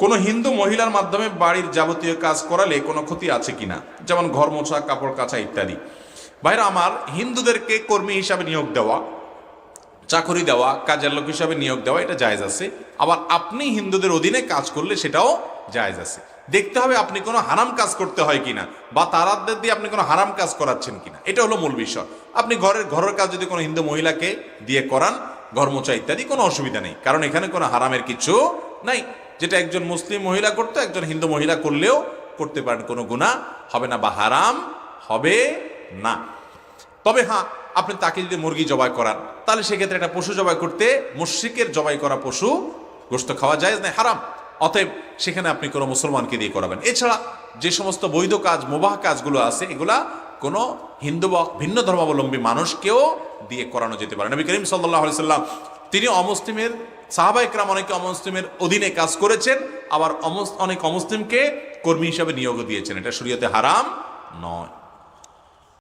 কোনো হিন্দু মহিলার মাধ্যমে বাড়ির যাবতীয় কাজ করালে কোনো ক্ষতি আছে কিনা? যেমন ঘর মোছা, কাপড় কাচা ইত্যাদি। ভাইরা, আমার হিন্দুদেরকে কর্মী হিসাবে নিয়োগ দেওয়া, চাকরি দেওয়া, কাজের লোক হিসাবে নিয়োগ দেওয়া, এটা জায়জ আছে। আবার আপনি হিন্দুদের অধীনে কাজ করলে সেটাও জায়জ আছে। দেখতে হবে আপনি কোনো হারাম কাজ করতে হয় কিনা, বা তারাদের দিয়ে আপনি কোনো হারাম কাজ করাচ্ছেন কিনা। এটা হলো মূল বিষয়। আপনি ঘরের ঘরের কাজ যদি কোনো হিন্দু মহিলাকে দিয়ে করান, ঘর মোছা ইত্যাদি, কোনো অসুবিধা নেই। কারণ এখানে কোনো হারামের কিছু নাই। যেটা একজন মুসলিম মহিলা করতো, একজন হিন্দু মহিলা করলেও করতে পারেন, কোনো গুণা হবে না বা হারাম হবে না। তবে হ্যাঁ আপনি তাকে যদি মুরগি জবাই করান, তাহলে সেক্ষেত্রে একটা পশু জবাই করতে, মুশ্রিকের জবাই করা পশু গোস্ত খাওয়া যায় না হারাম। অতএব সেখানে আপনি কোনো মুসলমানকে দিয়ে করাবেন। এছাড়া যে সমস্ত বৈধ কাজ, মোবাহ কাজগুলো আছে, এগুলা কোনো হিন্দু বা ভিন্ন ধর্মাবলম্বী মানুষকেও দিয়ে করানো যেতে পারে। নবী করিম সাল্লাহ সাল্লাম তিনি অমুসলিমের, সাহাবা ইকরাম অনেকে অমুসলিমের অধীনে কাজ করেছেন, আবার অনেক অমুসলিমকে কর্মী হিসাবে নিয়োগ দিয়েছেন। এটা শরীয়তে হারাম নয়।